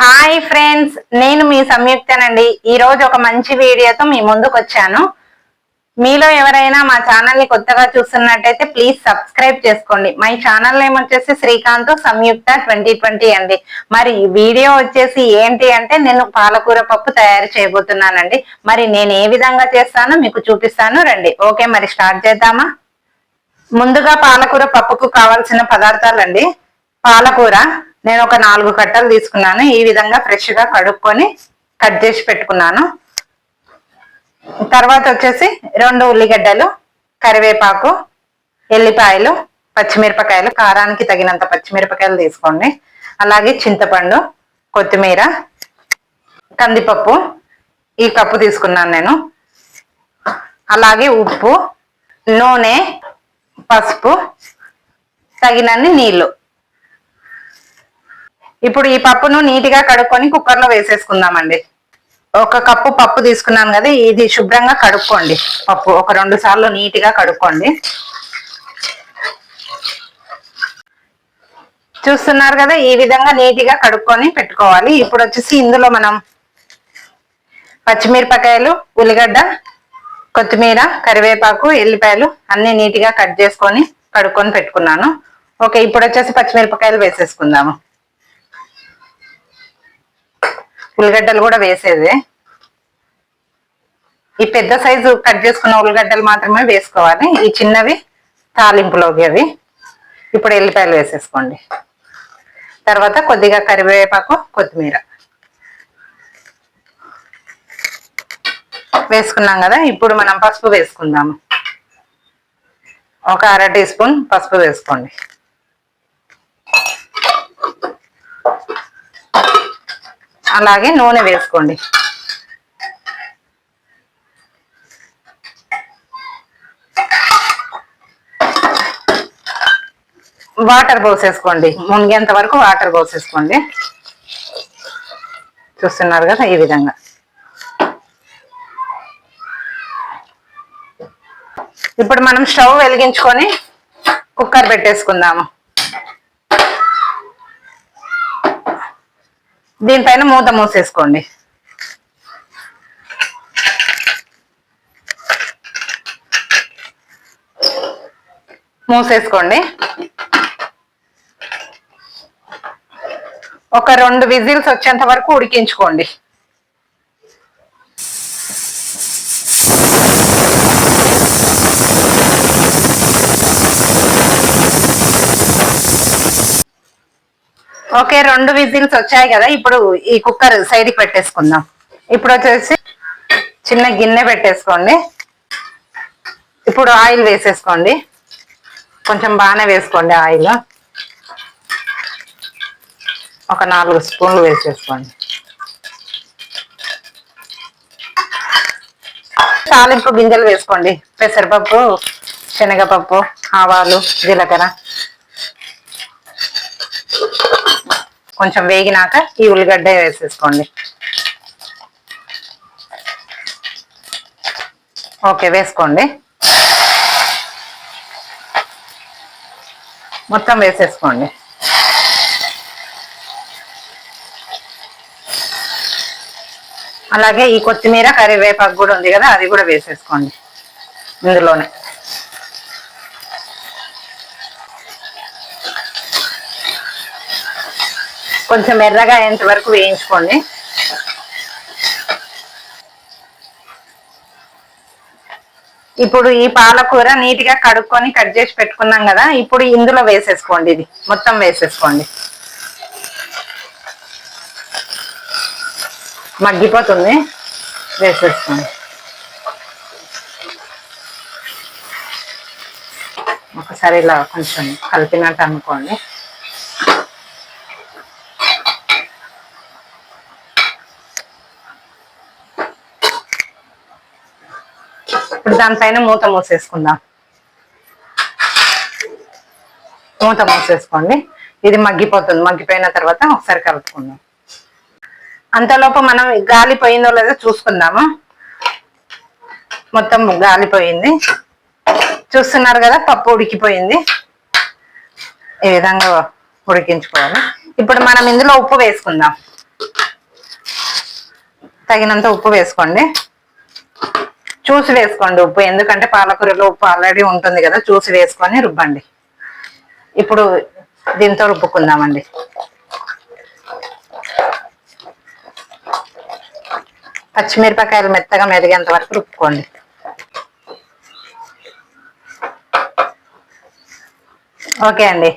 Hi friends నేను మీ సంయుక్తనండి. ఈరోజు ఒక మంచి వీడియోతో మీ ముందుకు వచ్చాను. మీలో ఎవరైనా మా ఛానల్ని కొత్తగా చూస్తున్నట్టయితే ప్లీజ్ సబ్స్క్రైబ్ చేసుకోండి. మై ఛానల్ నేమ్ వచ్చేసి శ్రీకాంత్ సంయుక్త ట్వంటీ ట్వంటీ అండి. మరి ఈ వీడియో వచ్చేసి ఏంటి అంటే నేను పాలకూర పప్పు తయారు చేయబోతున్నానండి. మరి నేను ఏ విధంగా చేస్తానో మీకు చూపిస్తాను. రండి. ఓకే మరి స్టార్ట్ చేద్దామా? ముందుగా పాలకూర పప్పుకు కావాల్సిన పదార్థాలండి. పాలకూర. నేను ఒక నాలుగు కట్టలు తీసుకున్నాను. ఈ విధంగా ఫ్రెష్గా కడుక్కొని కట్ చేసి పెట్టుకున్నాను. తర్వాత వచ్చేసి రెండు ఉల్లిగడ్డలు కరివేపాకు ఎల్లిపాయలు పచ్చిమిరపకాయలు కారానికి తగినంత పచ్చిమిరపకాయలు తీసుకోండి. అలాగే చింతపండు కొత్తిమీర కందిపప్పు ఈ కప్పు తీసుకున్నాను నేను. అలాగే ఉప్పు నూనె పసుపు తగినన్ని నీళ్ళు. ఇప్పుడు ఈ పప్పును నీట్గా కడుక్కొని కుక్కర్లో వేసేసుకుందామండి. ఒక కప్పు పప్పు తీసుకున్నాను కదా ఇది శుభ్రంగా కడుక్కోండి. పప్పు ఒక రెండు సార్లు నీట్గా కడుక్కోండి. చూస్తున్నారు కదా ఈ విధంగా నీట్గా కడుక్కొని పెట్టుకోవాలి. ఇప్పుడు వచ్చేసి ఇందులో మనం పచ్చిమిరపకాయలు ఉల్లిగడ్డ కొత్తిమీర కరివేపాకు ఎల్లిపాయలు అన్ని నీట్గా కట్ చేసుకొని కడుక్కొని పెట్టుకున్నాను. ఓకే ఇప్పుడు వచ్చేసి పచ్చిమిరపకాయలు వేసేసుకుందాము. ఉల్లిగడ్డలు కూడా వేసేది. ఈ పెద్ద సైజు కట్ చేసుకున్న ఉల్లిగడ్డలు మాత్రమే వేసుకోవాలి. ఈ చిన్నవి తాలింపులోకి అవి. ఇప్పుడు ఎల్లిపాయలు వేసేసుకోండి. తర్వాత కొద్దిగా కరివేపాకు కొత్తిమీర. వేసుకున్నాం కదా ఇప్పుడు మనం పసుపు వేసుకుందాము. ఒక అర టీ స్పూన్ పసుపు వేసుకోండి. అలాగే నూనె వేసుకోండి. వాటర్ పోసేసుకోండి. మునిగేంత వరకు వాటర్ పోసేసుకోండి. చూస్తున్నారు కదా ఈ విధంగా. ఇప్పుడు మనం స్టవ్ వెలిగించుకొని కుక్కర్ పెట్టేసుకుందాము. దీనిపైన మూత మూసేసుకోండి. మూసేసుకోండి. ఒక రెండు విజిల్స్ వచ్చేంత వరకు ఉడికించుకోండి. ఓకే రెండు విజిల్స్ వచ్చాయి కదా. ఇప్పుడు ఈ కుక్కర్ సైడ్కి పెట్టేసుకుందాం. ఇప్పుడు వచ్చేసి చిన్న గిన్నె పెట్టేసుకోండి. ఇప్పుడు ఆయిల్ వేసేసుకోండి. కొంచెం బాగానే వేసుకోండి ఆయిల్. ఒక నాలుగు స్పూన్లు వేసేసుకోండి. తాలింపు గింజలు వేసుకోండి. పెసరపప్పు శనగపప్పు ఆవాలు జీలకర్ర. కొంచెం వేగినాక ఈ ఉల్లిగడ్డ వేసేసుకోండి. ఓకే వేసుకోండి. మొత్తం వేసేసుకోండి. అలాగే ఈ కొత్తిమీర కరివేపాకు కూడా ఉంది కదా అది కూడా వేసేసుకోండి. ఇందులోనే. కొంచెం ఎర్రగా అయ్యేంత వరకు వేయించుకోండి. ఇప్పుడు ఈ పాలకూర నీట్గా కడుక్కొని కట్ చేసి పెట్టుకున్నాం కదా ఇప్పుడు ఇందులో వేసేసుకోండి ఇది. మొత్తం వేసేసుకోండి. మగ్గిపోతుంది. వేసేసుకోండి. ఒకసారి ఇలా కొంచెం కలిపినట్టు అనుకోండి. దానిపైన మూత మూసేసుకుందాం. మూత మూసేసుకోండి. ఇది మగ్గిపోతుంది. మగ్గిపోయిన తర్వాత ఒకసారి కలుపుకుందాం. అంతలోపు మనం గాలి పోయిందో లేదో చూసుకుందాము? మొత్తం గాలిపోయింది చూస్తున్నారు కదా పప్పు ఉడికిపోయింది. ఈ విధంగా ఉడికించుకోవాలి. ఇప్పుడు మనం ఇందులో ఉప్పు వేసుకుందాం. తగినంత ఉప్పు వేసుకోండి. చూసి వేసుకోండి ఉప్పు. ఎందుకంటే పాలకూరలో ఉప్పు ఆల్రెడీ ఉంటుంది కదా చూసి వేసుకొని రుబ్బండి. ఇప్పుడు దీంతో రుబ్బుకుందామండి. పచ్చిమిరపకాయలు మెత్తగా మెరిగేంత వరకు రుబ్బుకోండి. ఓకే అండి.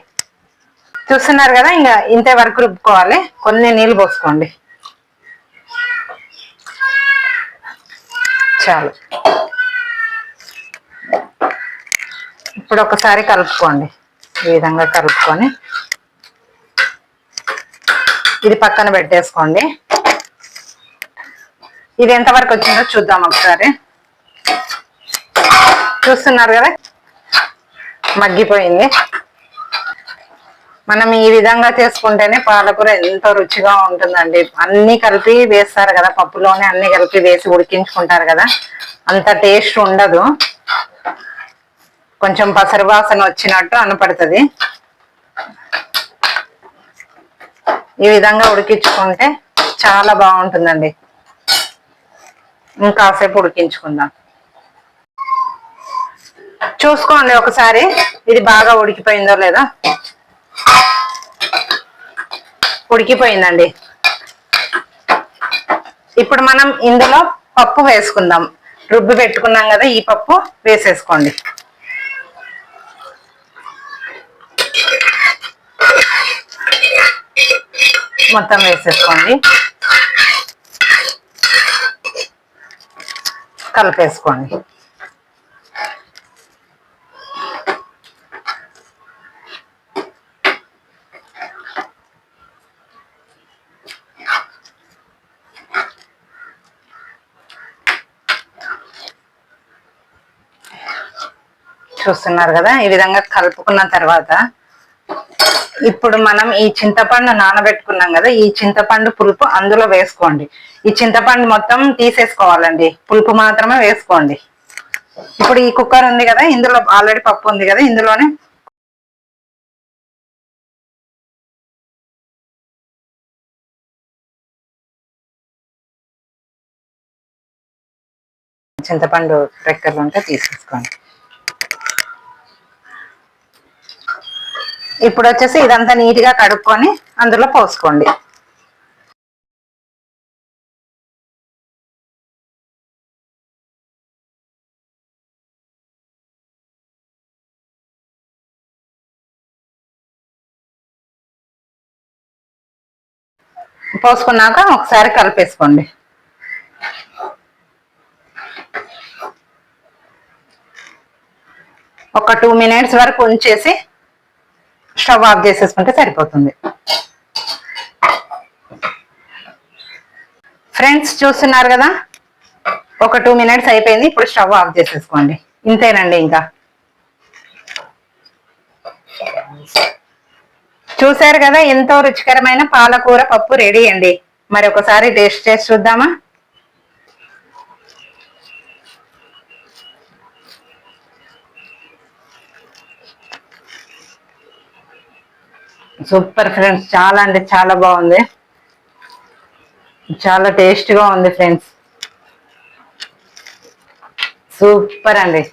చూస్తున్నారు కదా ఇంకా ఇంతే వరకు రుబ్బుకోవాలి. కొన్ని నీళ్ళు పోసుకోండి. చాలు ఇప్పుడు ఒకసారి కలుపుకోండి. ఈ విధంగా కలుపుకొని ఇది పక్కన పెట్టేసుకోండి. ఇది ఎంతవరకు వచ్చిందో చూద్దాం ఒకసారి. చూస్తున్నారు కదా? మగ్గిపోయింది. మనం ఈ విధంగా చేసుకుంటేనే పాలకూర ఎంతో రుచిగా ఉంటుందండి. అన్ని కలిపి వేస్తారు కదా పప్పులోనే అన్ని కలిపి వేసి ఉడికించుకుంటారు కదా అంత టేస్ట్ ఉండదు. కొంచెం పసరు వాసన వచ్చినట్టు అనపడుతుంది. ఈ విధంగా ఉడికించుకుంటే చాలా బాగుంటుందండి. ఇంకాసేపు ఉడికించుకుందాం. చూసుకోండి ఒకసారి ఇది బాగా ఉడికిపోయిందో లేదా? ఉడికిపోయిందండి. ఇప్పుడు మనం ఇందులో పప్పు వేసుకుందాం. రుబ్బి పెట్టుకున్నాం కదా ఈ పప్పు వేసేసుకోండి. మొత్తం వేసేసుకోండి. కలిపేసుకోండి. చూస్తున్నారు కదా ఈ విధంగా కలుపుకున్న తర్వాత ఇప్పుడు మనం ఈ చింతపండు నానబెట్టుకున్నాం కదా ఈ చింతపండు పులుపు అందులో వేసుకోండి. ఈ చింతపండు మొత్తం తీసేసుకోవాలండి పులుపు మాత్రమే వేసుకోండి. ఇప్పుడు ఈ కుక్కర్ ఉంది కదా ఇందులో ఆల్రెడీ పప్పు ఉంది కదా ఇందులోనే చింతపండు రెక్కలు ఉంటే తీసేసుకోండి. ఇప్పుడు వచ్చేసి ఇదంతా నీట్గా కడుక్కొని అందులో పోసుకోండి. పోసుకున్నాక ఒకసారి కలిపేసుకోండి. ఒక టూ మినిట్స్ వరకు ఉంచేసి స్టవ్ ఆఫ్ చేసేసుకుంటే సరిపోతుంది. ఫ్రెండ్స్ చూస్తున్నారు కదా? ఒక టూ మినిట్స్ అయిపోయింది ఇప్పుడు స్టవ్ ఆఫ్ చేసేసుకోండి. ఇంతేనండి ఇంకా. చూసారు కదా ఎంతో రుచికరమైన పాలకూర పప్పు రెడీ అండి. మరి ఒకసారి టేస్ట్ చేసి చూద్దామా? సూపర్ ఫ్రెండ్స్ చాలా అంటే చాలా బాగుంది. చాలా టేస్ట్గా ఉంది ఫ్రెండ్స్. సూపర్ అండి.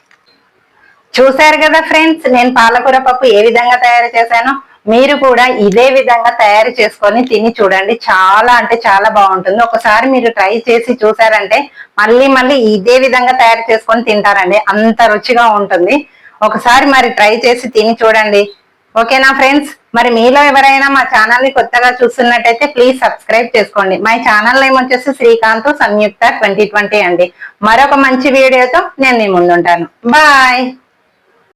చూశారు కదా ఫ్రెండ్స్ నేను పాలకూర పప్పు ఏ విధంగా తయారు చేశానో మీరు కూడా ఇదే విధంగా తయారు చేసుకొని తిని చూడండి. చాలా అంటే చాలా బాగుంటుంది. ఒకసారి మీరు ట్రై చేసి చూసారంటే మళ్ళీ మళ్ళీ ఇదే విధంగా తయారు చేసుకొని తింటారండి. అంత రుచిగా ఉంటుంది. ఒకసారి మరి ట్రై చేసి తిని చూడండి. ఓకేనా ఫ్రెండ్స్? మరి మీలో ఎవరైనా మా ఛానల్ని కొత్తగా చూస్తున్నట్టయితే ప్లీజ్ సబ్స్క్రైబ్ చేసుకోండి. మా ఛానల్ నేమ్ వచ్చేసి శ్రీకాంత్ సంయుక్త ట్వంటీ ట్వంటీ అండి. మరొక మంచి వీడియోతో నేను మీ ముందుంటాను. బాయ్